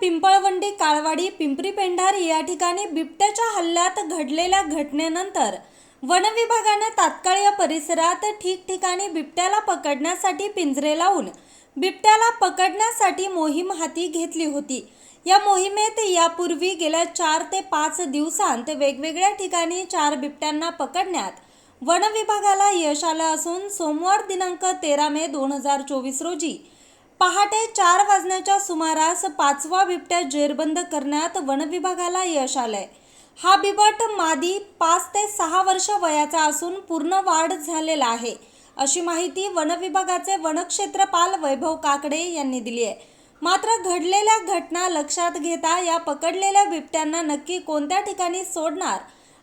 पिंपळवंडी काळवाडी पिंपरी पेंढार या ठिकाणी बिबट्याच्या हल्ल्यात घडलेल्या घटनेनंतर वनविभागानं तात्काळ या परिसरात ठिकठिकाणी बिबट्याला पकडण्यासाठी पिंजरे लावून बिबट्याला पकडण्यासाठी मोहीम हाती घेतली होती. या मोहिमेत यापूर्वी गेल्या चार ते पाच दिवसांत वेगवेगळ्या ठिकाणी चार बिबट्यांना पकडण्यात वनविभागाला यश आलं असून सोमवार दिनांक तेरा मे दोन हजार चोवीस रोजी पहाटे चार वाजण्याच्या सुमारास पाचवा बिबट्या जेरबंद करण्यात वनविभागाला यश आलंय. हा बिबट मादी पाच ते सहा वर्ष वयाचा असून पूर्ण वाढ झालेला आहे. अशी माहिती वनविभागाचे वनक्षेत्रपाल वैभव काकडे यांनी दिली आहे. मात्र घडलेल्या घटना लक्षात घेता या पकडलेल्या बिबट्यांना नक्की कोणत्या ठिकाणी सोडणार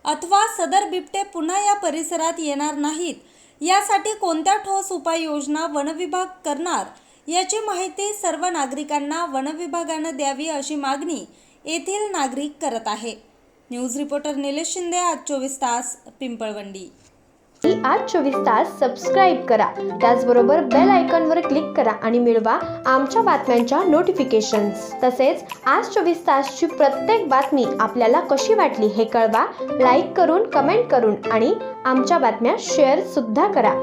अथवा सदर बिबटे पुन्हा या परिसरात येणार नाहीत यासाठी कोणत्या ठोस उपाययोजना वनविभाग करणार याची माहिती सर्व नागरिकांना वनविभागानं द्यावी अशी मागणी येथील नागरिक करत आहे. न्यूज रिपोर्टर निलेश शिंदे आज चोवीस तास पिंपळवंडी. आज चोवीस तास सबस्क्राईब करा. त्याचबरोबर बेल आयकॉनवर क्लिक करा आणि मिळवा आमच्या बातम्यांच्या नोटिफिकेशन्स तसेच आज चोवीस तासची प्रत्येक बातमी आपल्याला कशी वाटली हे कळवा लाईक करून कमेंट करून आणि आमच्या बातम्या शेअर सुद्धा करा.